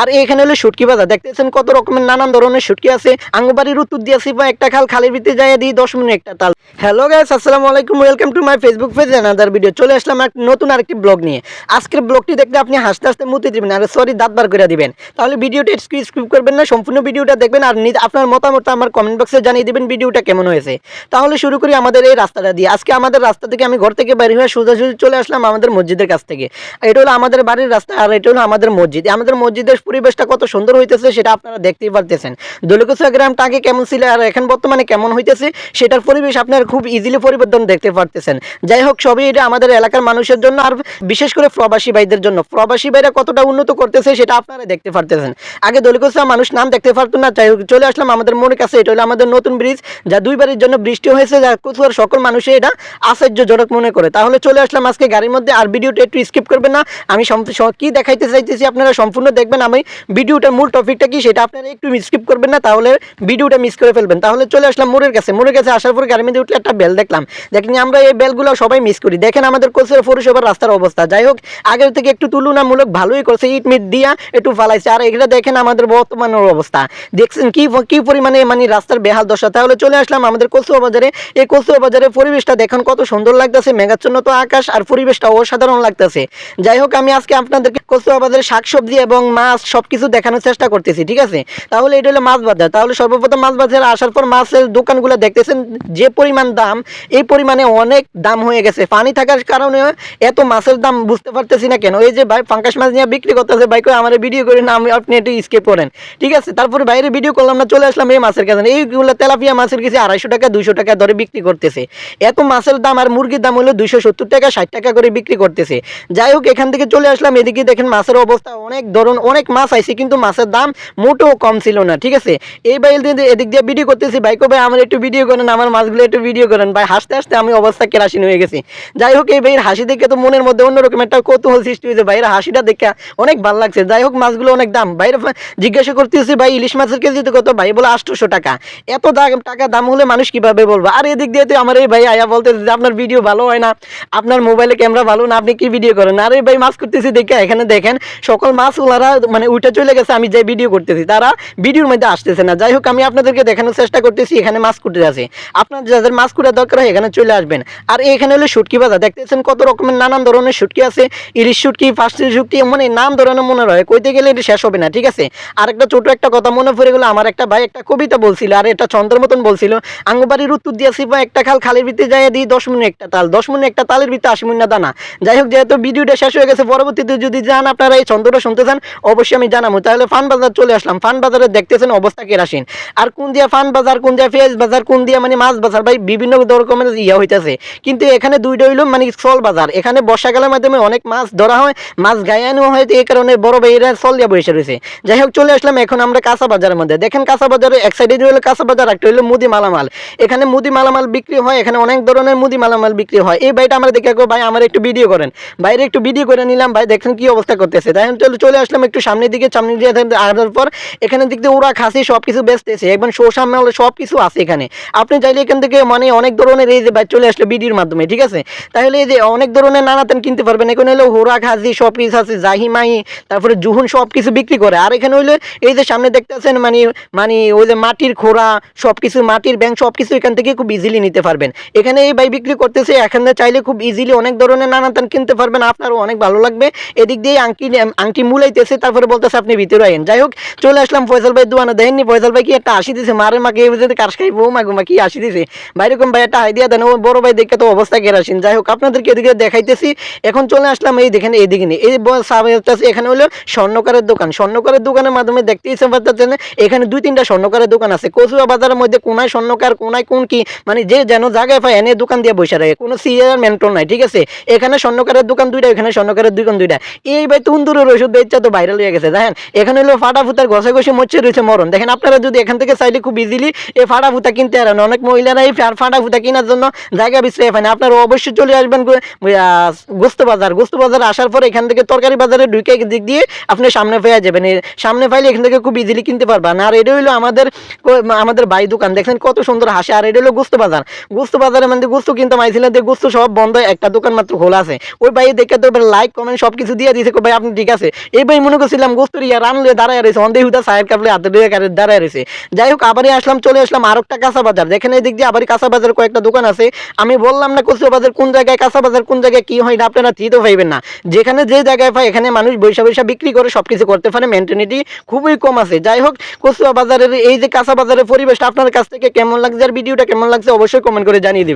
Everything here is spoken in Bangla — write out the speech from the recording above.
আর এখানে হলো শুটকি বাজার। দেখতেছেন কত রকমের নানান ধরনের শুটকি আছে। আঙ্গবাড়ির উত্তর দিয়ে আসি, বা একটা খাল খালের ভিতরে যাই দিই, দশ মিনিট একটা তাল। হ্যালো গাইস আসসালামু আলাইকুম welcome to my Facebook page another video চলে আসলাম এক নতুন আরেকটি ব্লগ নিয়ে। আজকের ব্লগটি দেখলে আপনি হাসতে হাসতে মুতে দিবেন, আর সরি দাঁত বার করে দিবেন। তাহলে ভিডিওটা স্কিপ করবেন না, সম্পূর্ণ ভিডিওটা দেখবেন আর আপনার মতামত আমার কমেন্ট বক্সে জানিয়ে দিবেন ভিডিওটা কেমন হয়েছে। তাহলে শুরু করি আমাদের এই রাস্তাটা দিয়ে। আজকে আমাদের রাস্তা থেকে আমি ঘর থেকে বের হয়ে সোজাসুজি চলে আসলাম আমাদের মসজিদের কাছ থেকে। এটা হলো আমাদের বাড়ির রাস্তা আর এটা হলো আমাদের মসজিদ। আমাদের মসজিদের পরিবেশটা কত সুন্দর হইতেছে সেটা আপনারা দেখতেই পারতেছেন। দলিকুসা গ্রামটা আগে কেমন ছিল আর এখন বর্তমানে কেমন হইতেছে সেটার পরিবেশ আপনারা খুব ইজিলি পরিবর্তন দেখতে পারতেছেন। যাই হোক, সবই এটা আমাদের এলাকার মানুষের জন্য আর বিশেষ করে প্রবাসী ভাইদের জন্য। প্রবাসী ভাইরা কতটা উন্নত করতেছে সেটা আপনারা দেখতে পারতেছেন। আগে দলিকুসা মানুষ নাম দেখতে পারতো না, যাই চলে আসলাম আমাদের মনের কাছে। এটা হলো আমাদের নতুন ব্রিজ যা দুইবারের জন্য বৃষ্টি হয়েছে, যা কুচুয়ার সকল মানুষই এটা আশ্চর্যজনক মনে করে। তাহলে চলে আসলাম আজকে গাড়ির মধ্যে, আর ভিডিওটা একটু স্কিপ করবেন না। আমি কি দেখাইতে চাইতেছি আপনারা সম্পূর্ণ দেখবেন আমি ভিডিওটার মূল টপিকটা কি সেটা আপনারা একটু স্কিপ করবেন না, তাহলে ভিডিওটা মিস করে ফেলবেন। তাহলে চলে আসলাম মোড়ের কাছে। মোড়ের কাছে আসার পর গাড়ির মধ্যে উঠলে একটা বেল দেখলাম। দেখেন আমরা এই বেলগুলো সবাই মিস করি। দেখেন আমাদের কোচের পৌরসভার রাস্তার অবস্থা। যাই হোক, আগের থেকে একটু তুলনামূলক ভালোই করছে। ইট মিট দিয়া একটু ফালাইছে। আর এগুলো দেখেন আমাদের বর্তমানের অবস্থা। দেখছেন কি কি পরিমাণে মানে রাস্তার বেহাল দশা। তাহলে চলে আসলাম আমাদের কচুয়া বাজারে। এই কচুয়া বাজারের পরিবেশটা দেখেন কত সুন্দর লাগতেছে। মেঘাচ্ছন্ন তো আকাশ আর পরিবেশটা অসাধারণ লাগতেছে। যাই হোক, আমি আজকে আপনাদেরকে কচুয়া বাজারে শাকসবজি এবং মাছ সবকিছু দেখানোর চেষ্টা করতেছি, ঠিক আছে? তাহলে এটা হলো মাছ বাজার। তাহলে সর্বপ্রথম মাছ বাজারে আসার পর মাছের দোকানগুলো দেখতেছেন যে পরিমাণ দাম, এই পরিমাণে অনেক দাম হয়ে গেছে। পানি থাকার কারণে এত মাছের দাম বুঝতে পারতেছি না কেন? এই যে ভাই ফাঙ্কাস মাছ নিয়ে বিক্রি করতেছে, ভাই করে আমার ভিডিও করে না, আমি আপনি একটু স্কেপ করেন। ঠিক আছে? তারপরে বাইরে ভিডিও করলাম না, চলে আসলাম এই মাছের কাছে। এইগুলো তেলাপিয়া মাছের কিছু আড়াইশো টাকা, দুইশো টাকা ধরে বিক্রি করতেছে। এত মাছের দাম আর মুরগির দাম হলো দুইশো সত্তর টাকা, ষাট টাকা করে বিক্রি করতেছে। যাই হোক, এখান থেকে চলে আসলাম, এদিকে দেখেন মাছের অবস্থা অনেক ধরন অনেক মাছ আইছে, কিন্তু মাছের দাম মোটেও কম ছিল না, ঠিক আছে? এই ভাই এদিকে- এদিক দিয়ে ভিডিও করতেছি, ভাই কবে আমার একটু ভিডিও করেন, আমার মাছগুলো একটু ভিডিও করেন, ভাই, হাসতে হাসতে আমি অবস্থা কেরাসিন হয়ে গেছি। যাই হোক, এই ভাইয়ের হাসি দেখে তো মনের মধ্যে অন্যরকম একটা কৌতূহল সৃষ্টি হয়েছে, ভাইয়ের হাসিটা দেখে অনেক ভালো লাগছে। যাই হোক, মাছগুলো অনেক দাম। বাইরে জিজ্ঞাসা করতেছি, ভাই, ইলিশ মাছের কেজি তো কত? ভাই বলে আটশোশো টাকা। এত দাম, টাকা দাম হলে মানুষ কীভাবে বলব? আর এদিক দিয়ে তো আমার এই ভাই আয়া বলতে যে, আপনার ভিডিও ভালো হয় না। আপনার মোবাইলে ক্যামেরা ভালো না, আপনি কি ভিডিও করেন? আর এই ভাই, মাছ করতেছি দেখে, এখানে দেখেন, সকল মাছ ওনারা মানে উঠে চলে গেছে, আমি যে ভিডিও করতেছি, তারা ভিডিওর মধ্যে আসতেছে না। যাই হোক, আমি আপনাদেরকে দেখানোর চেষ্টা করতেছি, এখানে মাছ কুটে আছে আপনার যাদের মাছ কুটার দরকার হয়, এখানে চলে আসবেন। আর এখানে হলো শুটকি বাজার। দেখতেছেন কত রকমের নানান ধরনের শুটকি আছে। ইলিশ শুটকি ফার্স্ট শুটকি মানে নাম ধরনের মনে হয়। কইতে গেলে এটা শেষ হবে না, ঠিক আছে? আর একটা ছোট একটা কথা মনে পড়ে গেলো, আমার একটা ভাই একটা কবিতা বলছিল, আর এটা চন্দ্র মতন বলছিল, আঙ্গবাড়ির উত্তর দিয়েছি বা একটা খাল, খালের ভিতরে যাই দিই দশ মিনিট একটা তাল, দশ মিনিট একটা তালের ভিতরে আশি মিনিট দানা। যাই হোক, যেহেতু ভিডিওটা শেষ হয়ে গেছে, পরবর্তীতে যদি যান, আপনারা এই ছন্দটা শুনতে চান অবশ্যই আমি জানাব। তাহলে ফান বাজার চলে আসলাম। ফান বাজারে দেখতেছেন অবস্থা কেরাসিন। আর কোন দিয়া ফান বাজার কোন দিয়া পেঁয়াজ বাজার, কোন দিয়া মানে মাছ বাজার, ভাই, বিভিন্ন রকমের ইয়া হইতেছে। কিন্তু এখানে দুইটা হইল মানে সল বাজার। এখানে বর্ষাকালের মাধ্যমে অনেক মাছ ধরা হয়, মাছ গায়ে আনো হয় এই কারণে বড় ভাইয়েরা সল দিয়া বসে রয়েছে। যাই হোক, চলে আসলাম এখন আমরা কাঁচা বাজারের মধ্যে। দেখেন কাঁচা বাজারে এক সাইডে হলো কাঁচা বাজার একটা হলো মুদি মালামাল। এখানে মুদি মালামাল বিক্রি হয়, এখানে অনেক ধরনের মুদি মালামাল বিক্রি হয়। এই ভাইটা আমরা দেখে ভাই, আমার একটু ভিডিও করেন। বাইরে একটু ভিডিও করে নিলাম, ভাই, দেখেন কি অবস্থা করতেছে। তাই চলে চলে আসলাম একটু সামনের দিকে সামনের দিকে আসার পর এখানে দিক দিয়ে ওরা খাসি সব কিছু বেচতেছে। একদম শোষা মেল সব কিছু আছে এখানে। আপনি চাইলে এখান থেকে মানে অনেক ধরনের এই যে ভাই চলে আসলো বিডির মাধ্যমে, ঠিক আছে? তাহলে এই যে অনেক ধরনের নানাতেন কিনতে পারবেন। এখানে হলো হোরা খাসি সব কিছু আছে, জাহি মাহি, তারপরে জুহুন সব কিছু বিক্রি করে। আর এখানে হইলে এই যে সামনে দেখতেছেন মানে মানে ওই যে মাটির খোরা সব কিছু মাটির ব্যাংক সব কিছু এখান থেকে খুব ইজিলি নিতে পারবেন। এখানে এই বাই বিক্রি করতেছে, এখানে চাইলে খুব ইজিলি অনেক ধরনের নানাতান কিনতে পারবেন। আপনারও অনেক ভালো লাগবে। এদিক দিয়ে আংটি আংটি মুলাইতেছে, তারপরে বলতেছে আপনি ভিতরে আইন যাই হোক, চলে আসলাম ফয়সাল ভাই দোয়ানে দেখেননি ফয়সাল ভাই কি একটা হাসি দিছে? মারে মাকে এই বুঝতে কাশ খাই বউ মাগো মা, কি হাসি দিছে? ভাই, এরকম ভাই একটা আইডিয়া দেন, ও বড় ভাই দেখে তো অবস্থা কেরাসিন। যাই হোক, আপনাদেরকে এদিকে দেখাইতেছি। এখন চলে আসলাম এই দেখেন এইদিকে নিয়ে। এই এখানে হলো স্বর্ণকারের দোকান। স্বর্ণকারের দোকানের মাধ্যমে দেখতে দেখতেই পাচ্ছেন এখানে দুই তিনটা স্বর্ণকারের দোকান আছে। কচুয়া বাজারের মধ্যে কোনায় স্বর্ণকার, কোনায় কোন কি মানে যে যেন জায়গায় পায়, এনে দোকান দিয়ে বসে রাখে কোনো সিয়ার মেন্টন নাই, ঠিক আছে? এখানে স্বর্ণকারের দোকান দুইটা, এখানে স্বর্ণকারের দোকান দুইটা। এই ভাই তুন্দুরের ওষুধ বেচা তো ভাইরাল হয়ে গেছে। দেখেন, এখানে হলো ফাটা ফুতার ঘষে ঘষে মরছে, রয়েছে মরণ। দেখেন, আপনারা যদি এখান থেকে চাইলে খুব ইজিলি এই ফাটা ফুতা কিনতে পারেন অনেক মহিলারা এই ফা- ফাটা ফুতা কেনার জন্য জায়গা বিশ্রয় পায় না আপনারা অবশ্যই চলে আসবেন গোস্ত বাজার। গোস্ত বাজার আসার পর এখান থেকে তরকারি বাজারে ঢুকে দিক দিয়ে আপনি সামনে পেয়ে যাবেন। সামনে পাইলে এখান থেকে খুব ইজিলি কিনতে পারবেন। আর এটা হইল আমাদের আমাদের বাই দোকান। দেখেন কত সুন্দর হাসে। আর এটা হলো গোস্ত বাজার। গোস্ত বাজারের মধ্যে গোস্ত কিনতে মাইছিলেন যে গোস্ত সব বন্ধ, একটা দোকান মাত্র খোলা আছে। ওই ভাই দেখে তো লাইক কমেন্ট সব কিছু দিয়ে দিয়েছে। কো, ভাই, আপনি ঠিক আছে। এই ভাই, মনে করছিলাম গোস্তরিয়া রানলে দাঁড়ায় রয়েছে, অন্ধে হুদা সাহেব কাপলে হাতে দিয়ে কারে দাঁড়ায় রয়েছে। যাই হোক, আবারই আসলাম, চলে আসলাম আর একটা কাঁচা বাজার। দেখেন এই দিক দিয়ে আবারই কাঁচা বাজার কয়েকটা দোকান আছে। আমি বললাম না কচুয়া বাজার কোন জায়গায়, কাঁচা বাজার কোন জায়গায় কি হয় না, আপনারা চিনতে পাইবেন না। যেখানে যে জায়গায় পায়, এখানে মানুষ বৈশা বৈশা বিক্রি করে সব কিছু করতে পারে। মেন্টেনিটি খুবই কম আছে। যাই হোক, কচুয়া বাজারের এই যে কাঁচা বাজারের পরিবেশটা আপনার কাছ থেকে কেমন লাগছে, আর ভিডিওটা কেমন লাগছে, অবশ্যই কমেন্ট করে জানিয়ে দিবেন।